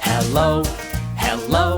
Hello, hello,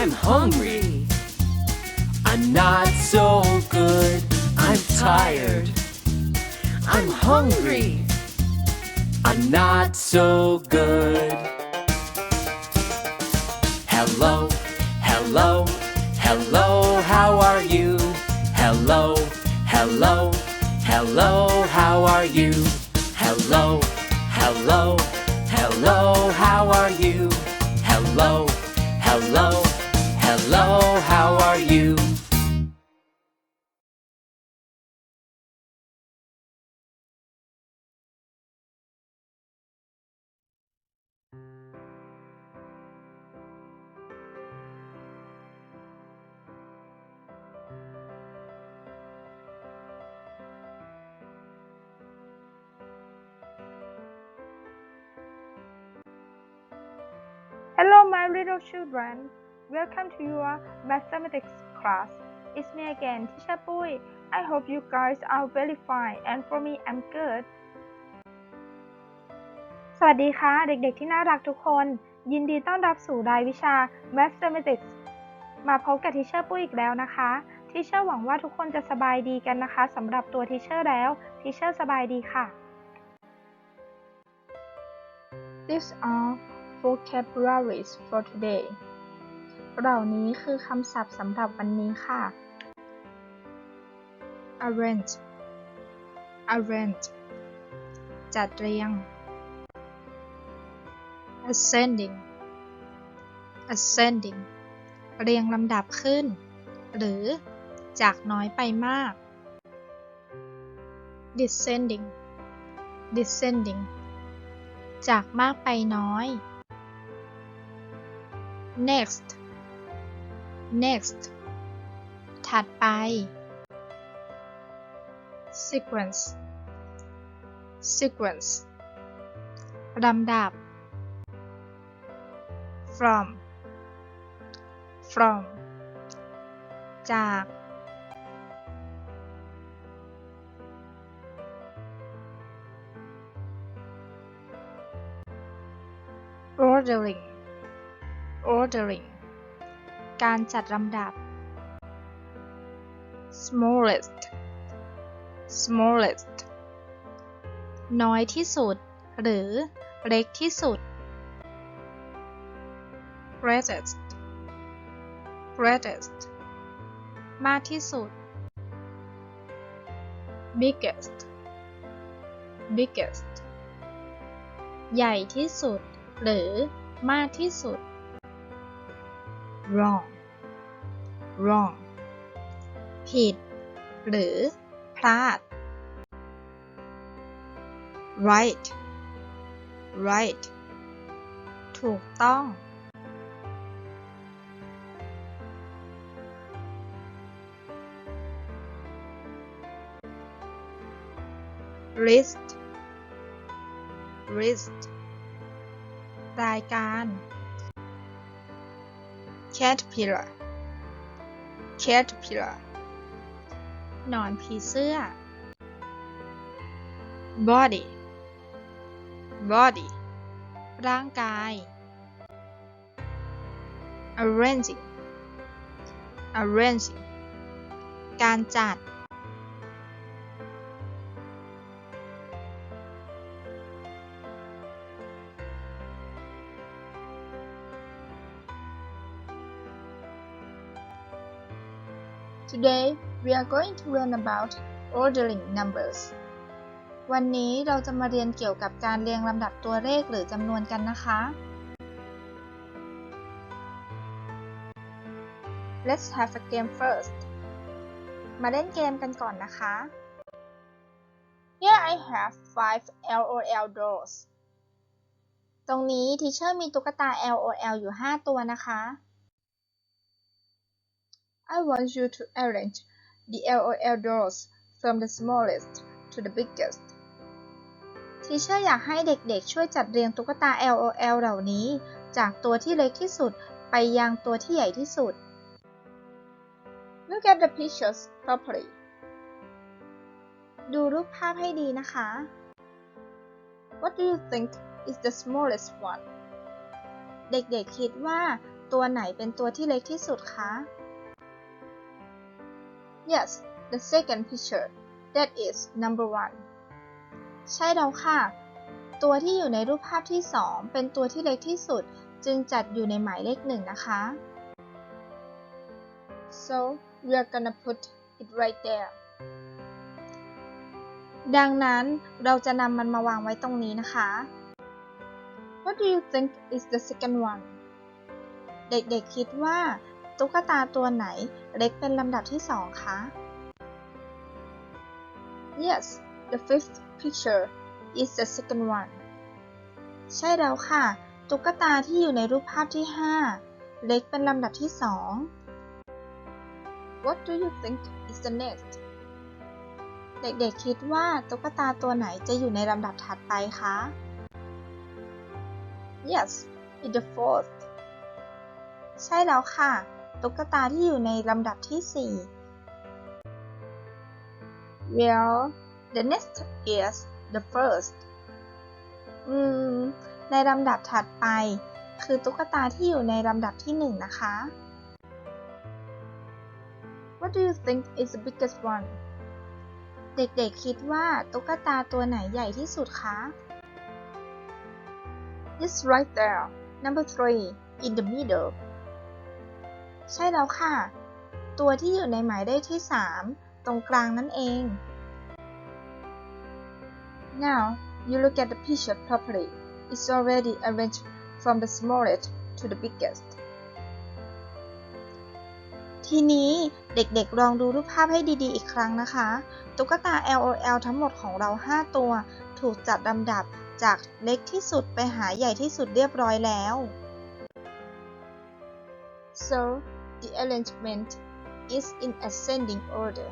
I'm hungry. I'm not so good. I'm tired. I'm hungry. I'm not so good. Hello, hello, hello, how are you? Hello, hello, hello, how are you? Hello, hello, Hello, my little children. Welcome to your mathematics class. It's me again, Teacher Pui. I hope you guys are very fine, and for me, I'm good. สวัสดีค่ะ เด็กๆที่น่ารักทุกคน ยินดีต้อนรับสู่รายวิชา Mathematics มาพบกับทีเชอร์ปุ้ยอีกแล้วนะคะทีเชอร์หวังว่าทุกคนจะสบายดีกันนะคะสำหรับตัวทีเชอร์แล้วทีเชอร์สบายดีค่ะ These are vocabularies for today เหล่านี้คือคำศัพท์สำหรับวันนี้ค่ะ arrange arrange จัดเรียง ascending ascending เรียงลำดับขึ้น หรือจากน้อยไปมาก descending descending จากมากไปน้อย next next ถัดไป sequence sequence ลำดับ from from จาก ordering ordering การจัดลำดับ smallest smallest น้อยที่สุด หรือเล็กที่สุด greatest greatest มากที่สุด biggest biggest ใหญ่ที่สุด หรือมากที่สุด wrong wrong ผิด หรือ พลาด right right ถูกต้อง list list รายการ caterpillar caterpillar หนอนผีเสื้อ body body ร่างกาย arranging arranging การจัด Today we are going to learn about ordering numbers วันนี้เราจะมาเรียนเกี่ยวกับการเรียงลำดับตัวเลขหรือจำนวนกันนะคะ let's have a game first มาเล่นเกมกันก่อนนะคะ Here I have five LOL dolls ตรงนี้ทีเชอร์มีตุ๊กตา LOL อยู่ 5 ตัวนะคะ I want you to arrange the LOL dolls from the smallest to the biggest ทีเชอร์อยากให้เด็กๆ ช่วยจัดเรียงตุ๊กตา LOL เหล่านี้ จากตัวที่เล็กที่สุดไปยังตัวที่ใหญ่ที่สุด Look at the pictures properly ดูรูปภาพให้ดีนะคะ What do you think is the smallest one เด็กๆ คิดว่าตัวไหนเป็นตัวที่เล็กที่สุดคะ Yes the second picture that is number one ใช่แล้วค่ะ ตัวที่อยู่ในรูปภาพที่ 2 เป็นตัวที่เล็กที่สุด จึงจัดอยู่ในหมายเลขหนึ่งนะคะ so we are gonna put it right there ดังนั้นเราจะนำมันมาวางไว้ตรงนี้นะคะ What do you think is the second one เด็กๆคิดว่า ตุ๊กตาตัวไหนเล็กเป็นลำดับที่สองคะ Yes the fifth picture is the second one ใช่แล้วค่ะ ตุ๊กตาที่อยู่ในรูปภาพที่ 5 เล็กเป็นลำดับที่สอง What do you think is the next เด็กๆคิดว่าตุ๊กตาตัวไหนจะอยู่ในลำดับถัดไปคะ Yes in the fourth ใช่แล้วค่ะ ตุ๊กตาที่อยู่ในลำดับที่ 4 Well the next is the first อืม ในลำดับถัดไป คือตุ๊กตาที่อยู่ในลำดับที่หนึ่งนะคะ What do you think is the biggest one เด็กๆคิดว่าตุ๊กตาตัวไหนใหญ่ที่สุดคะ It's right there number three in the middle ใช่แล้วค่ะ ตัวที่อยู่ในหมายเลขที่ 3 ตรงกลางนั่นเอง Now you look at the picture properly it's already arranged from the smallest to the biggest ทีนี้เด็กๆ ลองดูรูปภาพให้ดีๆ อีกครั้งนะคะ ตุ๊กตา LOL ทั้งหมดของเรา 5 ตัว ถูกจัดลำดับจากเล็กที่สุดไปหาใหญ่ที่สุดเรียบร้อยแล้ว so the arrangement is in ascending order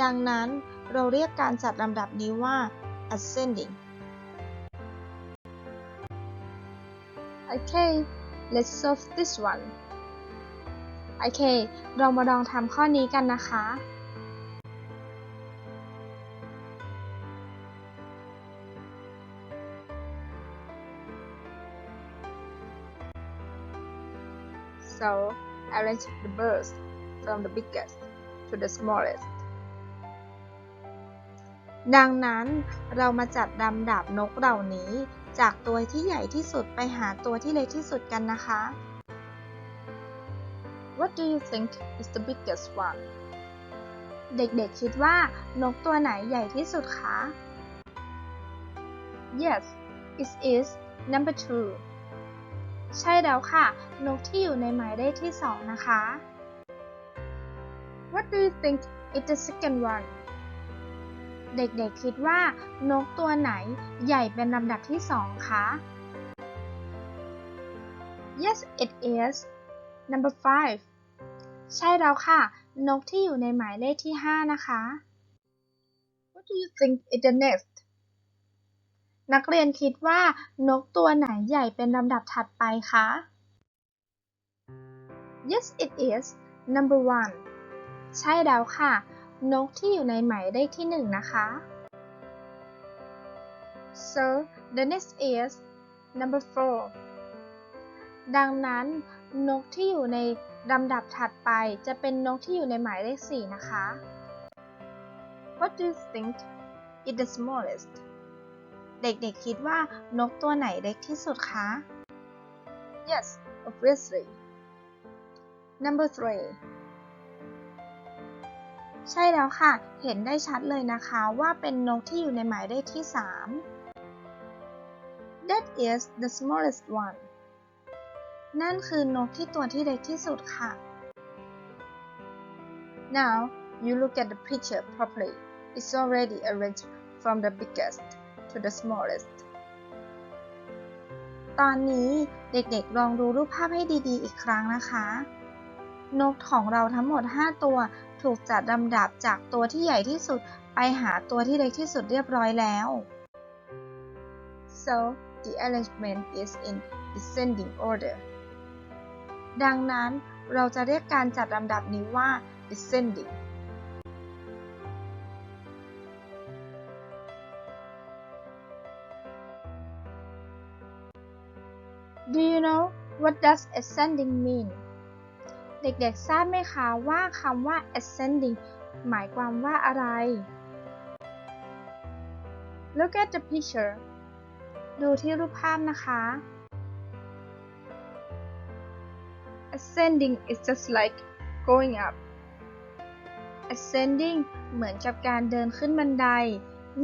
ดังนั้นเราเรียกการจัดลำดับนี้ว่า ascending okay let's solve this one โอเค เรามาลองทำข้อนี้กันนะคะ so arrange the birds from the biggest to the smallest ดังนั้นเรามาจัดลำดับนกเหล่านี้ จากตัวที่ใหญ่ที่สุดไปหาตัวที่เล็กที่สุดกันนะคะ What do you think is the biggest one เด็กๆคิดว่านกตัวไหนใหญ่ที่สุดคะ Yes it is number two ใช่แล้วค่ะ นกที่อยู่ในหมายเลขที่สองนะคะ What do you think is the second one เด็กๆคิดว่านกตัวไหนใหญ่เป็นลำดับที่สองคะ Yes it is number five ใช่แล้วค่ะ นกที่อยู่ในหมายเลขที่ 5 นะคะ What do you think is the next นักเรียนคิดว่านกตัวไหนใหญ่เป็นลำดับถัดไปคะ Yes it is number one ใช่แล้วค่ะ นกที่อยู่ในหมายเลขที่1นะคะ So the next is number four ดังนั้น นกที่อยู่ในลำดับถัดไปจะเป็นนกที่อยู่ในหมายเลข4นะคะ What do you think is the smallest เด็กๆคิดว่านกตัวไหนเล็กที่สุดคะ Yes obviously number three ใช่แล้วค่ะ เห็นได้ชัดเลยนะคะว่าเป็นนกที่อยู่ในหมายเลขที่ 3 That is the smallest one นั่นคือนกที่ตัวที่เล็กที่สุดค่ะ Now you look at the picture properly. It's already arranged from the biggest to the smallest. ตอนนี้เด็กๆลองดูรูปภาพให้ดีๆ อีกครั้งนะคะ นกของเราทั้งหมด 5 ตัวถูกจัดลำดับจากตัวที่ใหญ่ที่สุดไปหาตัวที่เล็กที่สุดเรียบร้อยแล้ว so the arrangement is in descending order ดังนั้นเราจะเรียกการจัดลำดับนี้ว่า descending Do you know what does ascending mean เด็กๆ ทราบไหมคะว่าคำว่า ascending หมายความว่าอะไร Look at the picture ดูที่รูปภาพนะคะ Ascending is just like going up Ascending เหมือนกับการเดินขึ้นบันได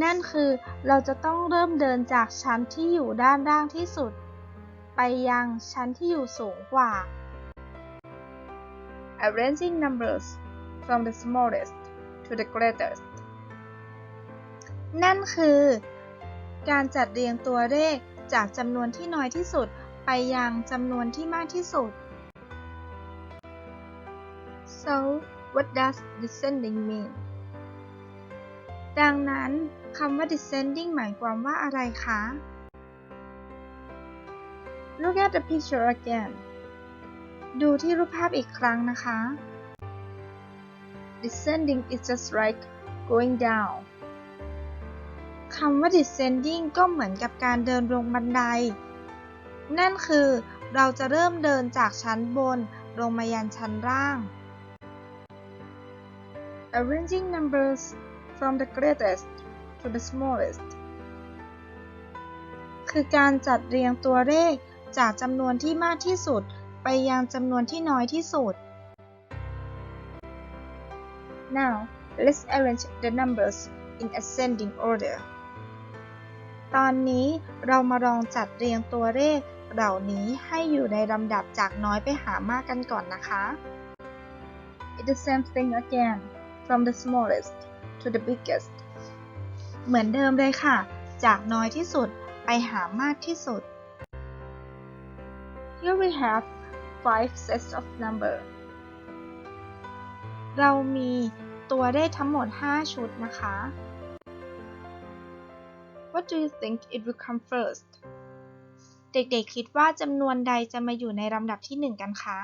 นั่นคือเราจะต้องเริ่มเดินจากชั้นที่อยู่ด้านล่างที่สุด ไปยังชั้นที่อยู่สูงกว่า Arranging numbers from the smallest to the greatest นั่นคือ การจัดเรียงตัวเลขจากจำนวนที่น้อยที่สุดไปยังจำนวนที่มากที่สุด so what does descending mean ดังนั้นคำว่า descending หมายความว่าอะไรคะ Look at the picture again ดูที่รูปภาพอีกครั้งนะคะ Descending is just like going down คำว่า descending ก็เหมือนกับการเดินลงบันได นั่นคือเราจะเริ่มเดินจากชั้นบนลงมายันชั้นล่าง Arranging numbers from the greatest to the smallest คือการจัดเรียงตัวเลข จากจำนวนที่มากที่สุด ไปยังจำนวนที่น้อยที่สุด Now let's arrange the numbers in ascending order ตอนนี้เรามาลองจัดเรียงตัวเลขเหล่านี้ให้อยู่ในลำดับจากน้อยไปหามากกันก่อนนะคะ It's the same thing again from the smallest to the biggest เหมือนเดิมเลยค่ะ จากน้อยที่สุดไปหามากที่สุด Here we have five sets of number เรามีตัวเลขทั้งหมด 5 ชุดนะคะ What do you think it will come first เด็กๆคิดว่าจำนวนใดจะมาอยู่ในลำดับที่ 1 กันคะ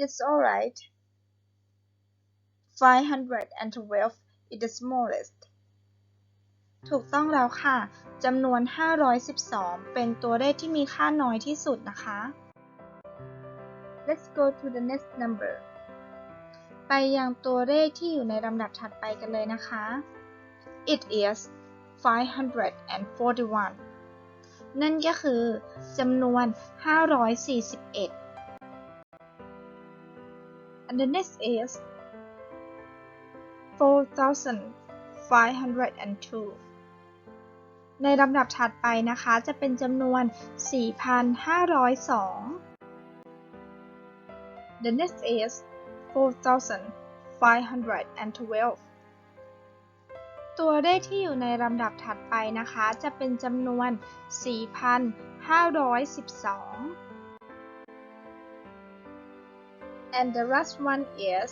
Yes alright 512 is the smallest ถูกต้องแล้วค่ะจำนวน 512 เป็นตัวเลขที่มีค่าน้อยที่สุดนะคะ Let's go to the next number ไปยังตัวเลขที่อยู่ในลำดับถัดไปกันเลยนะคะ It is 541 นั่นก็คือจำนวน 541 and the next is 4,502 ในลำดับถัดไปนะคะจะเป็นจำนวน 4,502 The next is 4,512ตัวเลขที่อยู่ในลำดับถัดไปนะคะ จะเป็นจำนวน 4,512 and the last one is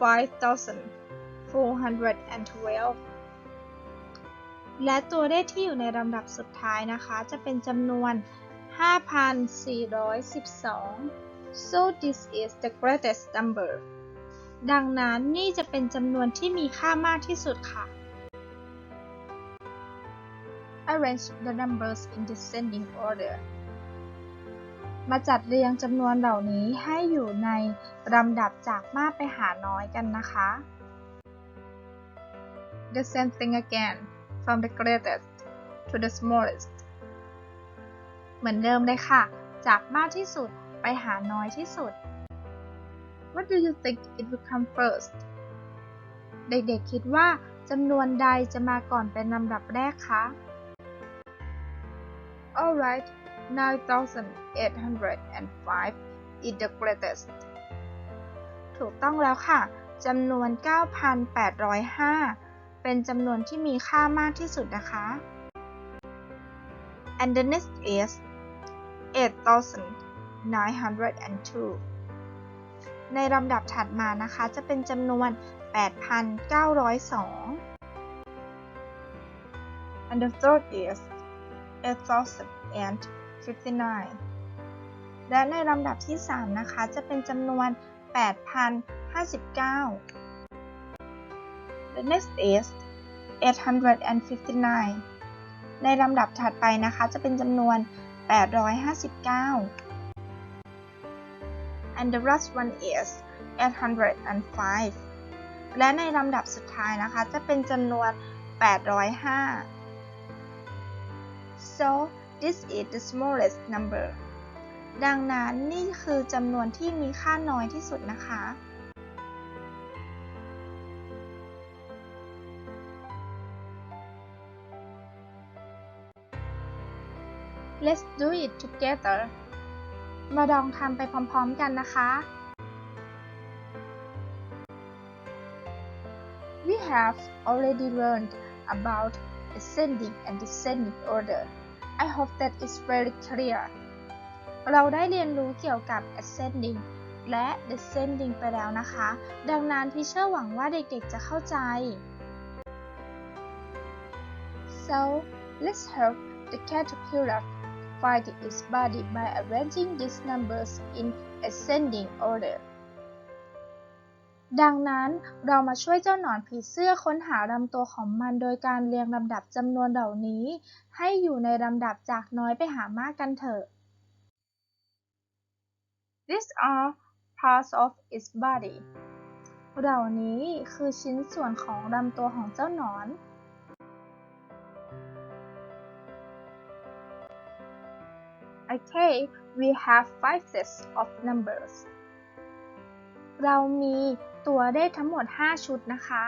5,412 และตัวเลขที่อยู่ในลำดับสุดท้ายนะคะ จะเป็นจำนวน 5,412 so this is the greatest number ดังนั้นนี่จะเป็นจำนวนที่มีค่ามากที่สุดค่ะ Arrange the numbers in descending order มาจัดเรียงจำนวนเหล่านี้ให้อยู่ในลำดับจากมากไปหาน้อยกันนะคะ The same thing again from the greatest to the smallest เหมือนเดิมเลยค่ะ จากมากที่สุดไปหาน้อยที่สุด What do you think it will come first เด็กๆคิดว่าจำนวนใดจะมาก่อนเป็นลำดับแรกคะ Alright 9,805 is the greatest ถูกต้องแล้วค่ะ จำนวน 9,805 เป็นจำนวนที่มีค่ามากที่สุดนะคะ and the next is 8,902ในลำดับถัดมานะคะ จะเป็นจำนวน 8,902 and the third is 8,059 และในลำดับที่ 3 นะคะ จะเป็นจำนวน 8,059 The next is 859 ในลำดับถัดไปนะคะจะเป็นจำนวน 859 and the last one is 805 และในลำดับสุดท้ายนะคะจะเป็นจำนวน 805 so this is the smallest number ดังนั้นนี่คือจำนวนที่มีค่าน้อยที่สุดนะคะ Let's do it together มาลองทำไปพร้อมๆกันนะคะ We have already learned about ascending and descending order. I hope that is very clear. เราได้เรียนรู้เกี่ยวกับ ascending และ descending ไปแล้วนะคะ ดังนั้นพี่เชื่อหวังว่าเด็กๆจะเข้าใจ So let's help the caterpillar find its body by arranging these numbers in ascending order ดังนั้นเรามาช่วยเจ้าหนอนผีเสื้อค้นหาลำตัวของมันโดยการเรียงลำดับจำนวนเหล่านี้ ให้อยู่ในลำดับจากน้อยไปหามากกันเถอะ These are parts of its body เหล่านี้คือชิ้นส่วนของลำตัวของเจ้าหนอน Okay, we have five sets of numbers. เรามีตัวเลขทั้งหมด 5 ชุดนะคะ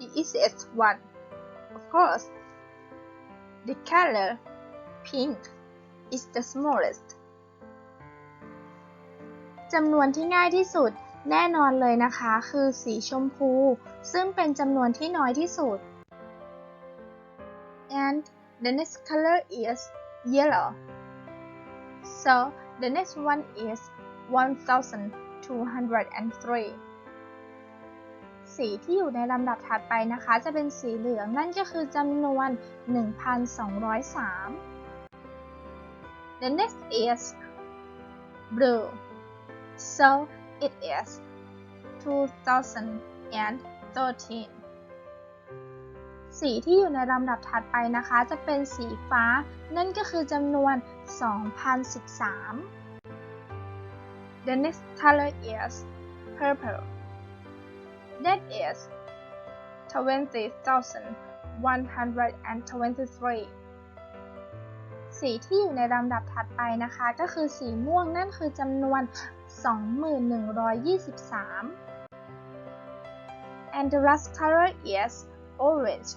The easiest one, of course, the color pink is the smallest. จำนวนที่ง่ายที่สุดแน่นอนเลยนะคะ คือสีชมพู ซึ่งเป็นจำนวนที่น้อยที่สุด and the next color is yellow. So the next one is 1203. สีที่อยู่ในลำดับถัดไปนะคะ จะเป็นสีเหลืองนั่นก็คือจำนวน 1203 The next is blue. So it is 2013. สีที่อยู่ในลำดับถัดไปนะคะ จะเป็นสีฟ้า นั่นก็คือจำนวน 2013 The next color is purple. That is 20,123. สีที่อยู่ในลำดับถัดไปนะคะ ก็คือสีม่วงนั่นคือจำนวน 2123 And the last color is orange.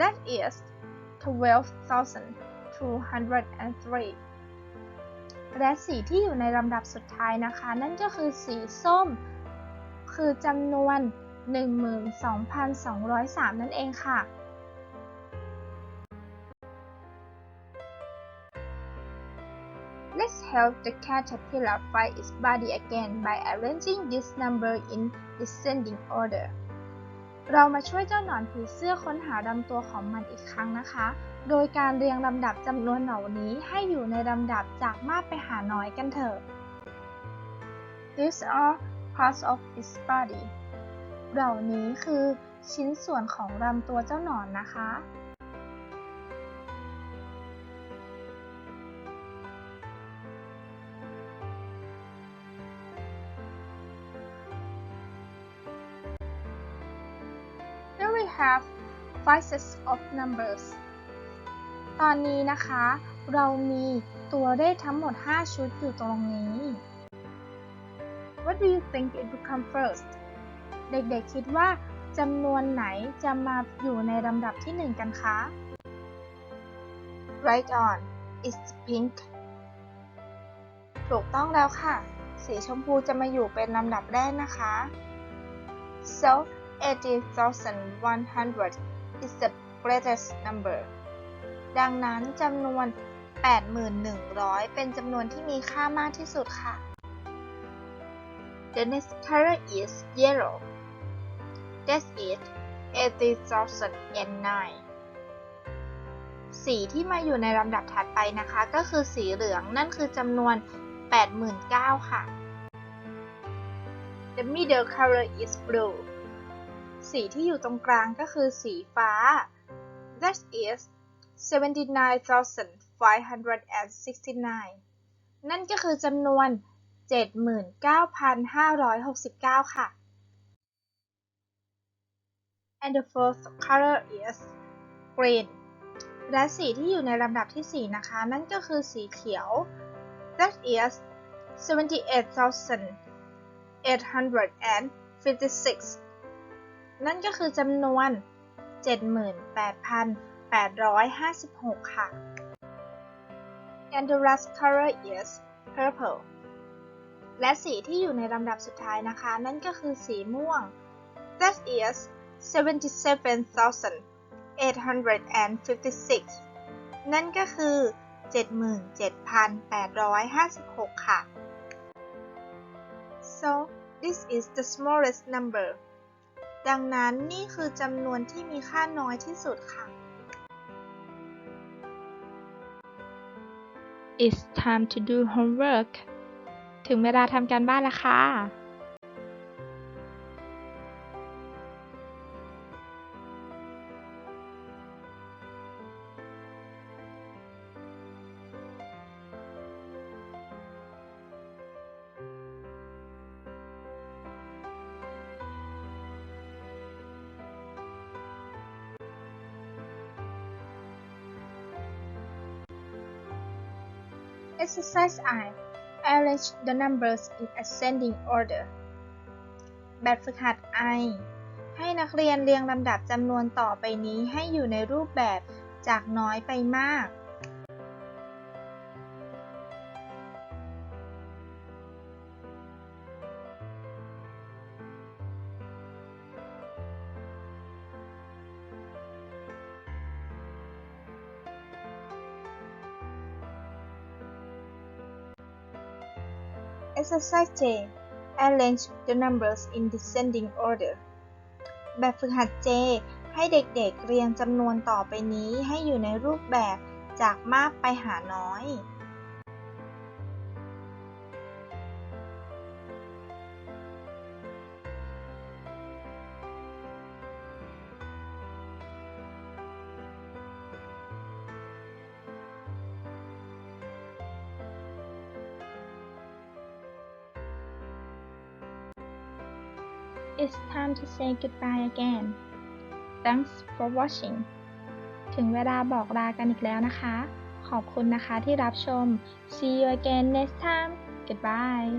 That is 12,203 และสีที่อยู่ในลำดับสุดท้ายนะคะ นั่นก็คือสีส้ม คือจำนวน 12,203 นั่นเองค่ะ Let's help the caterpillar find its body again by arranging this number in descending order. เรามาช่วยเจ้าหนอนผีเสื้อค้นหาลำตัวของมันอีกครั้งนะคะ โดยการเรียงลำดับจำนวนเหล่านี้ให้อยู่ในลำดับจากมากไปหาน้อยกันเถอะ These are parts of its body เหล่านี้คือชิ้นส่วนของลำตัวเจ้าหนอนนะคะ have five sets of numbers ตอนนี้นะคะ เรามีตัวเลขทั้งหมด 5 ชุดอยู่ตรงนี้ What do you think it will come first เด็กๆคิดว่าจำนวนไหนจะมาอยู่ในลำดับที่ 1 กันคะ Right on it's pink ถูกต้องแล้วค่ะ สีชมพูจะมาอยู่เป็นลำดับแรกนะคะ so 80,100 is the greatest number ดังนั้นจำนวน 81,100 เป็นจำนวนที่มีค่ามากที่สุดค่ะ The next color is yellow That's is 80,009สีที่มาอยู่ในลำดับถัดไปนะคะ ก็คือสีเหลืองนั่นคือจำนวน 89,000 ค่ะ The middle color is blue สีที่อยู่ตรงกลางก็คือสีฟ้า That is 79,569 นั่นก็คือจำนวน 79,569 ค่ะ And the fourth color is green และสีที่อยู่ในลำดับที่ 4 นะคะ นั่นก็คือสีเขียว That is 78,856 นั่นก็คือจำนวน 78,856 ค่ะ And the last color is purple และสีที่อยู่ในลำดับสุดท้ายนะคะ นั่นก็คือสีม่วง That is 77,856 นั่นก็คือ 77,856 ค่ะ so this is the smallest number ดังนั้นนี่คือจำนวนที่มีค่าน้อยที่สุดค่ะ It's time to do homework ถึงเวลาทำการบ้านแล้วค่ะ Exercise I Arrange the numbers in ascending order แบบฝึกหัด I ให้นักเรียนเรียงลำดับจำนวนต่อไปนี้ให้อยู่ในรูปแบบจากน้อยไปมาก Exercise J Arrange the numbers in descending order แบบฝึกหัด J ให้เด็กๆเรียงจำนวนต่อไปนี้ให้อยู่ในรูปแบบจากมากไปหาน้อย say goodbye again Thanks for watching ถึงเวลาบอกลากันอีกแล้วนะคะ ขอบคุณนะคะที่รับชม See you again next time Goodbye